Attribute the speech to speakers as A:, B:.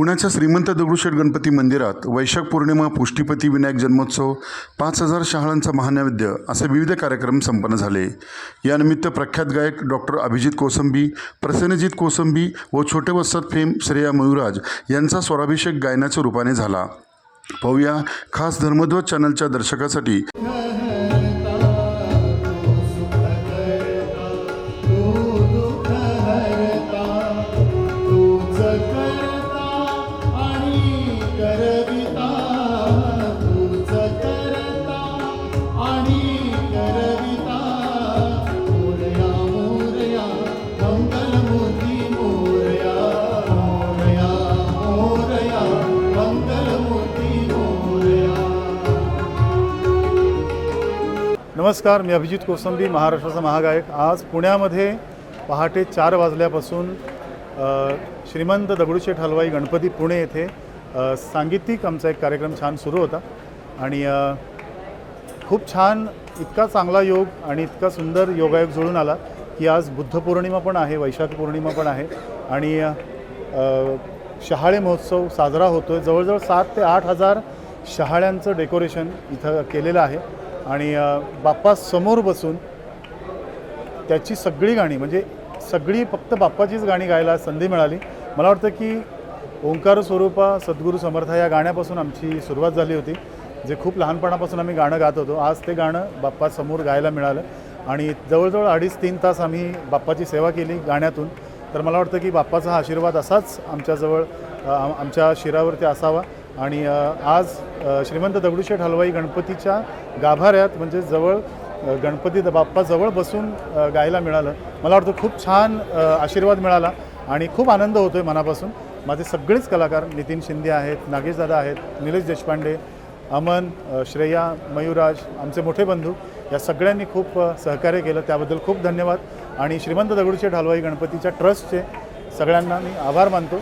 A: पुण्याच्या श्रीमंत दगडूशेठ गणपती मंदिरात वैशाख पौर्णिमा पुष्टीपती विनायक जन्मोत्सव पाच हजार शहाळांचा महानैवेद्य असे विविध कार्यक्रम संपन्न झाले. यानिमित्त प्रख्यात गायक डॉक्टर अभिजित कोसंबी प्रसन्नजित कोसंबी व छोटे वस्तात फेम श्रेया मयुराज यांचा स्वराभिषेक गायनाच्या रूपाने झाला. पाहूया खास धर्मध्वज चॅनलच्या दर्शकासाठी.
B: नमस्कार मी अभिजित कोसंबी महाराष्ट्राचा महागायक. आज पुण्यामध्ये पहाटे चार वाजल्यापासून श्रीमंत दगडूशेठ हलवाई गणपती पुणे येथे सांगितिक सांगीतिक आमचा एक कार्यक्रम छान सुरू होता. आणि खूप छान इतका चांगला योग आणि इतका सुंदर योगायोग जुळून आला की आज बुद्ध पौर्णिमा पण आहे वैशाख पौर्णिमा पण आहे. आणि शहाळे महोत्सव साजरा होतो आहे जवळजवळ सात ते आठ हजार शहाळ्यांचं डेकोरेशन इथं केलेलं आहे. आणि बाप्पासमोर बाप्पा समोर बसून त्याची सगळी गाणी म्हणजे सगळी फक्त बाप्पाचीच गाणी गायला संधी मिळाली. मला वाटतं की ओंकार स्वरूपा सद्गुरू समर्थ या गाण्यापासून आमची सुरुवात झाली होती जे खूप लहानपणापासून आम्ही गाणं गात होतो. आज ते गाणं बाप्पासमोर गायला मिळालं आणि जवळजवळ अडीच तीन तास आम्ही बाप्पाची सेवा केली गाण्यातून. तर मला वाटतं की बाप्पाचा हा आशीर्वाद असाच आमच्याजवळ आम- आमच्या शिरावरती असावा. आणि आज श्रीमंत दगडूशेठ हलवाई गणपतीच्या गाभाऱ्यात म्हणजे जवळ गणपती द- बाप्पा जवळ बसून गायला मिळालं. मला वाटतं खूप छान आशीर्वाद मिळाला आणि खूप आनंद होतो आहे मनापासून. माझे सगळेच कलाकार नितीन शिंदे आहेत नागेशदादा आहेत निलेश देशपांडे अमन श्रेया मयुराज आमचे मोठे बंधू या सगळ्यांनी खूप सहकार्य केलं. त्याबद्दल खूप धन्यवाद. आणि श्रीमंत दगडूशेठ हलवाई गणपतीच्या ट्रस्टचे सगळ्यांना मी आभार मानतो.